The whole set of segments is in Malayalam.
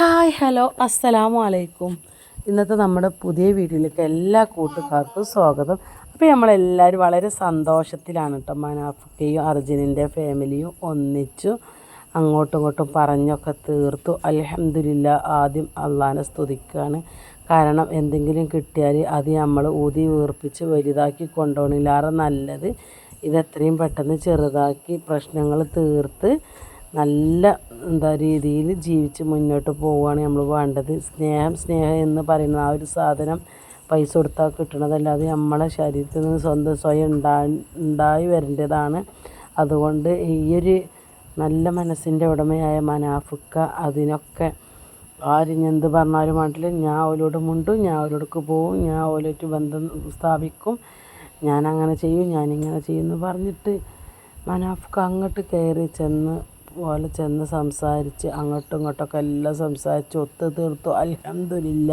ഹായ് ഹലോ അസ്സലാമു അലൈക്കും. ഇന്നത്തെ നമ്മുടെ പുതിയ വീഡിയോയിലേക്ക് എല്ലാ കൂട്ടുകാർക്കും സ്വാഗതം. അപ്പോൾ നമ്മളെല്ലാവരും വളരെ സന്തോഷത്തിലാണ് കേട്ടോ മനാഫിക്കയും അർജുനിന്റെ ഫാമിലിയും ഒന്നിച്ചു അങ്ങോട്ടും ഇങ്ങോട്ടും പറഞ്ഞൊക്കെ തീർത്തു. അലഹമില്ല ആദ്യം അള്ളാനെ സ്തുതിക്കുകയാണ് കാരണം എന്തെങ്കിലും കിട്ടിയാൽ അത് നമ്മൾ ഊതി വീർപ്പിച്ച് വലുതാക്കി കൊണ്ടുപോകണില്ലാറെ നല്ലത്. ഇതെത്രയും പെട്ടെന്ന് ചെറുതാക്കി പ്രശ്നങ്ങൾ തീർത്ത് നല്ല എന്താ രീതിയിൽ ജീവിച്ച് മുന്നോട്ട് പോവുകയാണ് നമ്മൾ വേണ്ടത്. സ്നേഹം സ്നേഹം എന്ന് പറയുന്ന ആ ഒരു സാധനം പൈസ കൊടുത്താൽ കിട്ടണതല്ലാതെ നമ്മളെ ശരീരത്തിൽ നിന്ന് സ്വന്തം സ്വയം ഉണ്ടാ ഉണ്ടായി വരേണ്ടതാണ്. അതുകൊണ്ട് ഈയൊരു നല്ല മനസ്സിന്റെ ഉടമയായ മനാഫുക്ക അതിനൊക്കെ ആരും എന്ത് പറഞ്ഞാലും വേണ്ടില്ല. ഞാൻ അവരോട് മുണ്ടും ഞാൻ അവരോടൊക്കെ പോവും ഞാൻ അവരോട്ട് ബന്ധം സ്ഥാപിക്കും. ഞാൻ അങ്ങനെ ചെയ്യും ഞാനിങ്ങനെ ചെയ്യും എന്ന് പറഞ്ഞിട്ട് മനാഫുക്ക അങ്ങോട്ട് കയറി ചെന്ന് പോലെ ചെന്ന് സംസാരിച്ച് അങ്ങോട്ടും ഇങ്ങോട്ടൊക്കെ എല്ലാം സംസാരിച്ച് ഒത്തു തീർത്തു. അലഹമില്ല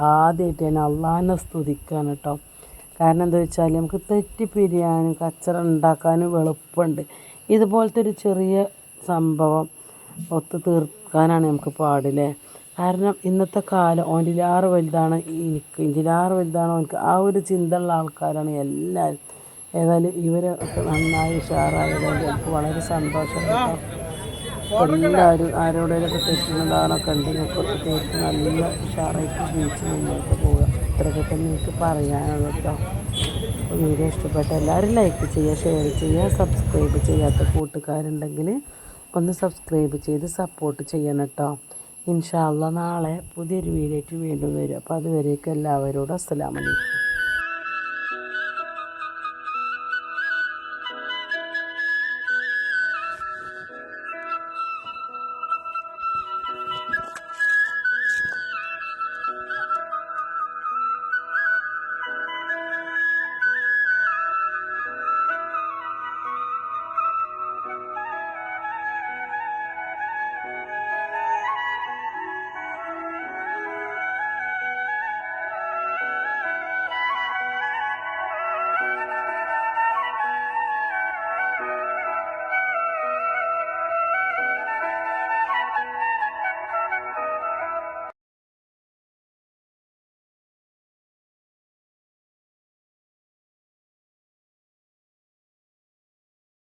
ആദ്യമായിട്ട് ഞാൻ അള്ളാഹിനെ സ്തുതിക്കാണ് കേട്ടോ. കാരണം എന്താ വെച്ചാൽ നമുക്ക് തെറ്റിപ്പിരിയാനും കച്ചറ ഉണ്ടാക്കാനും എളുപ്പമുണ്ട്. ഇതുപോലത്തെ ഒരു ചെറിയ സംഭവം ഒത്തു തീർക്കാനാണ് നമുക്ക് പാടില്ലേ? കാരണം ഇന്നത്തെ കാലം ഓന്റെ ആറ് വലുതാണ് എനിക്ക്. ഇതിലാറ് വലുതാണ് ഓനിക്ക്. ആ ഒരു ചിന്തയുള്ള ആൾക്കാരാണ് എല്ലാവരും. ഏതായാലും ഇവർ നന്നായി ഉഷാറായതുകൊണ്ട് എനിക്ക് വളരെ സന്തോഷം എല്ലാവരും ആരോടേലൊക്കെ തെറ്റുന്നതാണൊക്കെ ഉണ്ടെങ്കിൽ ഒക്കെ തീർത്ത് നല്ല ഉഷാറായിട്ട് ജീവിച്ച് മുന്നോട്ട് പോവുക. ഇത്രയൊക്കെ തന്നെ എനിക്ക് പറയാനുള്ളൂ കേട്ടോ. വീഡിയോ ഇഷ്ടപ്പെട്ട എല്ലാവരും ലൈക്ക് ചെയ്യുക ഷെയർ ചെയ്യുക സബ്സ്ക്രൈബ് ചെയ്യാത്ത കൂട്ടുകാരുണ്ടെങ്കിൽ ഒന്ന് സബ്സ്ക്രൈബ് ചെയ്ത് സപ്പോർട്ട് ചെയ്യണം കേട്ടോ. ഇൻഷാല്ല നാളെ പുതിയൊരു വീഡിയോ വീണ്ടും വരും. അപ്പോൾ അതുവരേക്കും എല്ലാവരോടും അസ്സലാമലൈക്കും